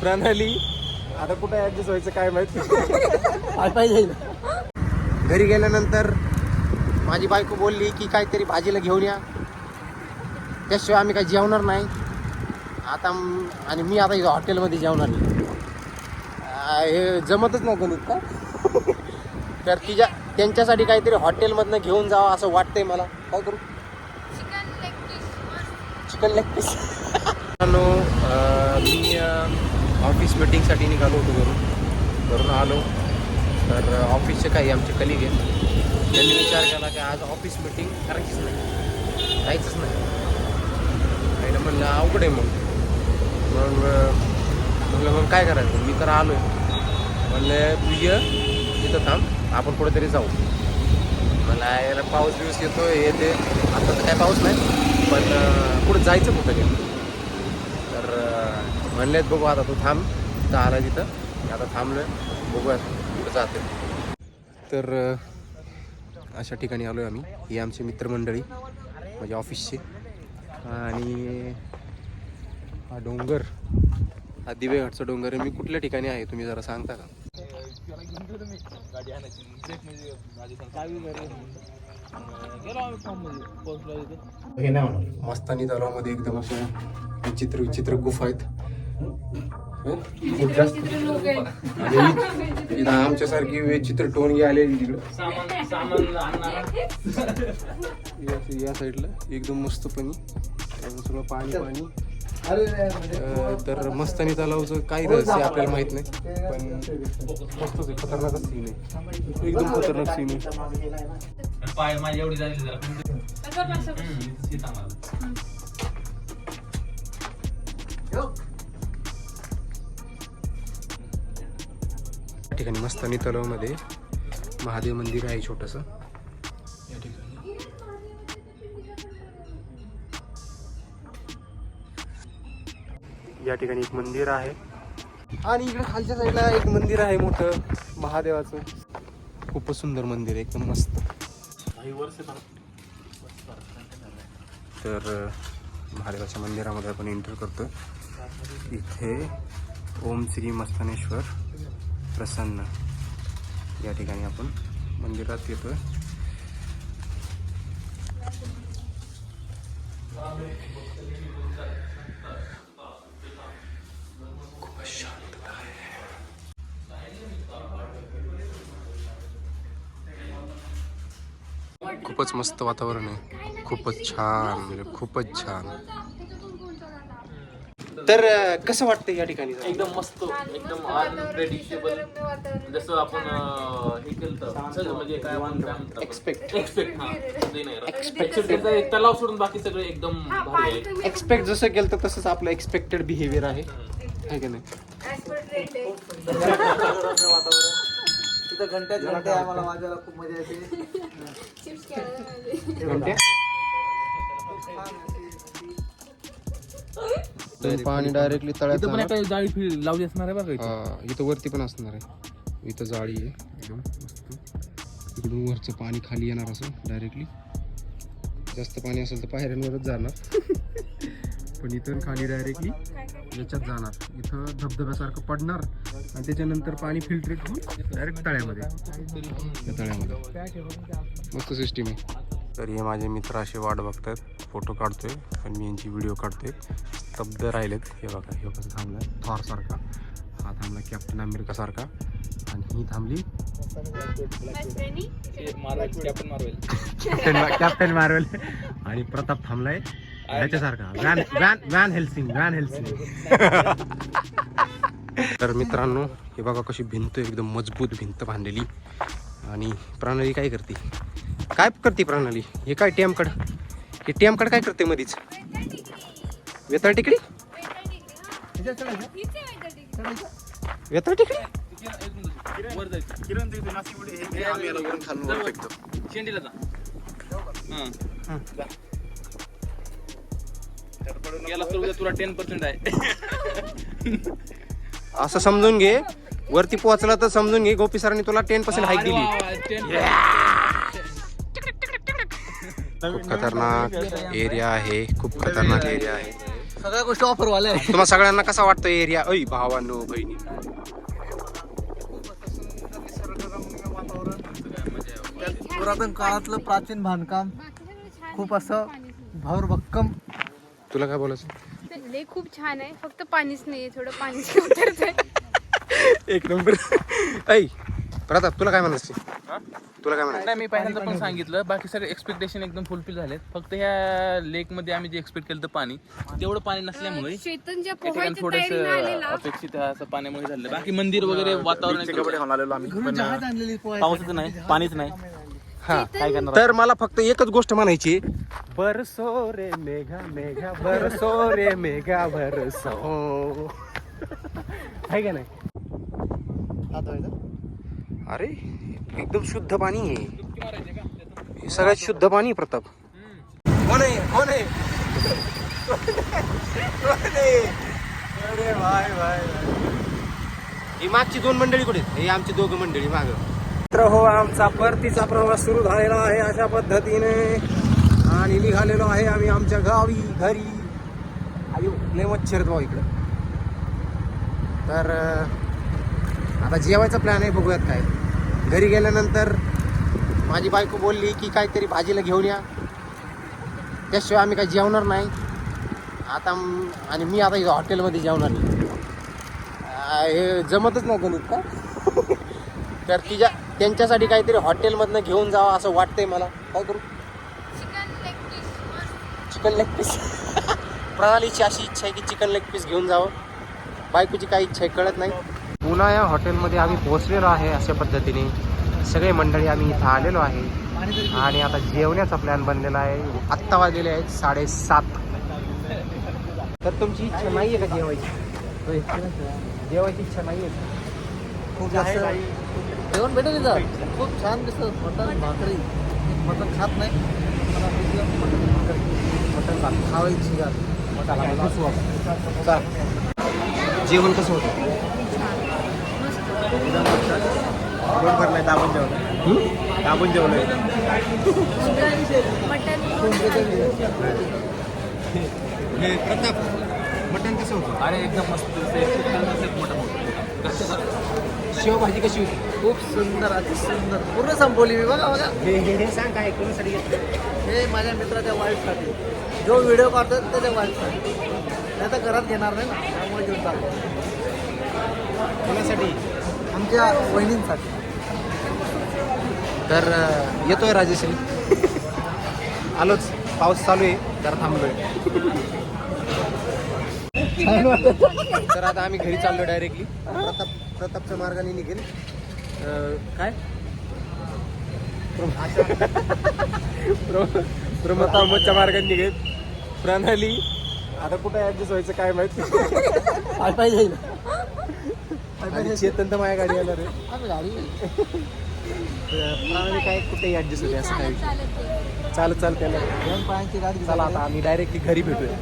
प्रणाली. आता कुठं ऍडजस्ट व्हायचं काय माहिती? पाहिजे. घरी गेल्यानंतर माझी बायको बोलली की काहीतरी भाजीला घेऊन या. त्याशिवाय आम्ही काही जेवणार नाही. आता आणि मी आता इथं हॉटेलमध्ये जेवणार नाही हे जमतच नाही गणित का? तर तिच्या त्यांच्यासाठी काहीतरी हॉटेलमधनं घेऊन जावं असं वाटतंय मला. काय करू? Chicken leg piece chicken leg piece मित्रांनो अं, मी ऑफिस मिटिंगसाठी निघालो होतो घरून. घरून आलो. तर ऑफिसचे काही आमचे कलिग आहेत. त्यांनी विचार केला की आज ऑफिस मिटिंग करायचीच नाही. जायचंच नाही. आईनं म्हणलं अवघड आहे मग. मग म्हणलं मग काय करायचं? मी तर आलो म्हणलं तू ये तिथं थांब. आपण कुठेतरी जाऊ. मला याला पाऊस बिऊस येतो. येते आता तर काय पाऊस नाही. पण कुठं जायचं कुठं? गेलं म्हणलेत बघू आता तू थांब. तिथं आला तिथं आता थांबलोय. बघूया कुठं जाते तर अशा ठिकाणी आलो आहे आम्ही. ही आमची मित्रमंडळी माझ्या ऑफिसची. आणि हा डोंगर हा दिवेघाटचा डोंगर आहे. मी कुठल्या ठिकाणी आहे तुम्ही जरा सांगता का? हे नाही म्हणून मस्तानी तलावामध्ये एकदम अशा विचित्र विचित्र गुफा आहेत? खूप जास्त. आमच्यासारखी विचित्र टोनगी आलेली तिकडं. या- या साईडला एकदम मस्तपणी सगळं पाणी पाणी. तर मस्तानी तलावचं काय रहस्य आहे आपल्याला माहीत नाही पण मस्तच आहे खतरनाकच सीन आहे एकदम खतरनाक सीन आहे ठिकाणी मस्तानी तलावमध्ये महादेव मंदिर आहे छोटंसं. या ठिकाणी या ठिकाणी एक मंदिर आहे. आणि इकडे खालच्या साईडला एक मंदिर आहे मोठं महादेवाचं. खूपच सुंदर मंदिर आहे एकदम मस्त. तर महादेवाच्या मंदिरामध्ये आपण एंटर करतो इथे ओम श्री मस्तानेश्वर प्रसन्न. या ठिकाणी आपण मंदिरात येतोय. खूपच शांतता आहे. खूपच मस्त वातावरण आहे. खूपच छान म्हणजे खूपच छान. तर कसं वाटतं या ठिकाणी? एकदम मस्त एकदम अनप्रेडिक्टेबल जसं आपण हे केलं म्हणजे काय म्हणतात Expect. एक्सपेक्ट हा. एक्सपेक्ट एक तलाव सोडून बाकी सगळं एकदम एक्सपेक्ट जसं केलं तर तसंच आपलं एक्सपेक्टेड बिहेवियर आहे. आहे का नाही? तिथं घंट्याच घंटे आम्हाला माझ्याला खूप मजा येते. घंटे पाणी डायरेक्टली तळ्यात इथं पण जाणार. एक जाळी फिर लावली असणार आहे बघा इथं. हा, इथं वरती पण असणार आहे. इथं जाळी आहे. एकदम मस्त. इकडून वरचं पाणी खाली येणार असं डायरेक्टली जास्त पाणी असेल तर पायऱ्यांवरच जाणार. पण इथून खाली डायरेक्टली याच्यात जाणार. इथं धबधब्यासारखं पडणार. आणि त्याच्यानंतर पाणी फिल्टरेट होऊन डायरेक्ट तळ्यामध्ये. तळ्यामध्ये. मस्त सिस्टीम आहे. तर हे माझे मित्र असे वाट बघतात फोटो काढतोय आणि मी यांची व्हिडिओ काढतोय. स्तब्ध राहिलेत. हे बघा हे कसं थांबलाय थॉरसारखा हा थांबला कॅप्टन अमेरिका सारखा. आणि ही थांबली. कॅप्टन मार्वेल आणि प्रताप थांबलाय. ह्याच्यासारखा. Van Van Van Helsing Van Helsing तर मित्रांनो हे बघा कशी भिंत एकदम मजबूत भिंत बांधलेली. आणि प्रणाली काय करते? काय करते प्रणाली? हे काय टेमकड? हे टेमकड काय करते मधीच? वेताळ टिकडी? वेताळ टिकडी? असं समजून घे. वरती पोहोचला तर समजून घे. गोपी सरांनी तुला टेन पर्सेंट हाईक दिली. वा, वा, 10% खूप खतरनाक एरिया आहे. खूप खतरनाक एरिया आहे. सगळ्या गोष्टी ऑफर वाल्या आहे तुम्हाला सगळ्यांना कसा वाटतो एरिया ऐ भावांनो बहिणी. पुरातन काळातलं प्राचीन बांधकाम खूप असं भरभक्कम तुला काय बोलायचं? लय खूप छान आहे. फक्त पाणीच नाहीये थोडं पाणी उतरतंय. एक नंबर. ऐ प्रताप तुला काय म्हणायचं? तुला काय म्हणायचं? नाही मी पहिल्यांदा पण सांगितलं. बाकी सगळे एक्सपेक्टेशन एकदम फुलफिल झालेत. फक्त ह्या लेकमध्ये आम्ही जे एक्सपेक्ट केलं होतं पाणी तेवढं पाणी नसल्यामुळे पोहायच्या थोडस तयारीने आलेला. अपेक्षित असं पाण्यामुळे झालं बाकी मंदिर वगैरे वातावरण एकदम- आणलेली पोहायची. पाऊसच नाही पाणीच नाही. हा काय करणार तर मला फक्त एकच गोष्ट म्हणायची. बरसो रे मेघा मेघा बरसो रे मेघा बरसो आहे का नाही? हात धुवायचा? अरे एकदम शुद्ध पाणी आहे. हे सगळ्यात शुद्ध पाणी प्रताप. कोण आहे कोण आहे वाय वाय ही मागची दोन मंडळी कुठे? हे आमची दोघं मंडळी माग. तर हो आमचा परतीचा प्रवास सुरू झालेला आहे अशा पद्धतीने. आणि निघालेलो आहे आम्ही आमच्या गावी घरी. आयो लय मच्छर भाऊ इकडं. तर आता जेवायचा प्लॅन आहे बघूयात काय. घरी गेल्यानंतर माझी बायको बोलली की काहीतरी भाजीला घेऊन या. त्याशिवाय आम्ही काही जेवणार नाही. आता आणि मी आता इथं हॉटेलमध्ये जेवणार नाही हे जमतच नाही गणित का? तर तिच्या त्यांच्यासाठी काहीतरी हॉटेलमधनं घेऊन जावं असं वाटतंय मला. काय करू? चिकन लेग पीस प्रणालीची अशी इच्छा आहे की चिकन लेग पीस घेऊन जावं. बायकोची काही इच्छा आहे कळत नाही. पुन्हा या हॉटेलमध्ये आम्ही पोहोचलेलो आहे अशा पद्धतीने. सगळे मंडळी आम्ही इथं आलेलो आहे. आणि आता जेवण्याचा प्लॅन बनलेला आहे. आत्ता वाजलेले आहेत साडेसात. तर तुमची इच्छा नाही आहे का जेवायची. जेवायची इच्छा नाही आहे खूप जास्त. जेवण भेटेल खूप छान दिसत. मटन भाकरी. मटन खात नाही. मटन भाकरी मटन भाकरी खावायची जेवण कसं होतं? भरलाय दाबून जेवण दाबून जेवलंय मटन हे प्रताप मटण कसं होतं? अरे एकदम मस्त शेवभाजी कशी होती? खूप सुंदर अति सुंदर पूर्ण संपवली मी बघा बघा. हे हे हे सांग काय कोणासाठी घेतलं? हे माझ्या मित्राच्या वाईफसाठी जो व्हिडिओ काढतात त्याच्या वाईफसाठी नाही तर घरात घेणार नाही ना त्यामुळे घेऊन चालतो कोणासाठी? आमच्या वहिनींसाठी. तर येतोय राजेश्री आलोच. पाऊस चालू आहे. जरा थांबलोय. तर आता आम्ही घरी चाललो डायरेक्टली प्रताप प्रतापच्या मार्गाने निघेल. काय? प्रमोदच्या मार्गाने निघेल. प्रणाली आता कुठं ऍडजस्ट व्हायचं काय माहीत? पाहिजे आणि चेतन तर माझ्या गाडी येणार आहे. आम्ही गाडी. काय कुठेही ऍडजस्ट होते असं काय चालत चालत दोन पायांची गाडी चला आता आम्ही डायरेक्टली घरी भेटूया.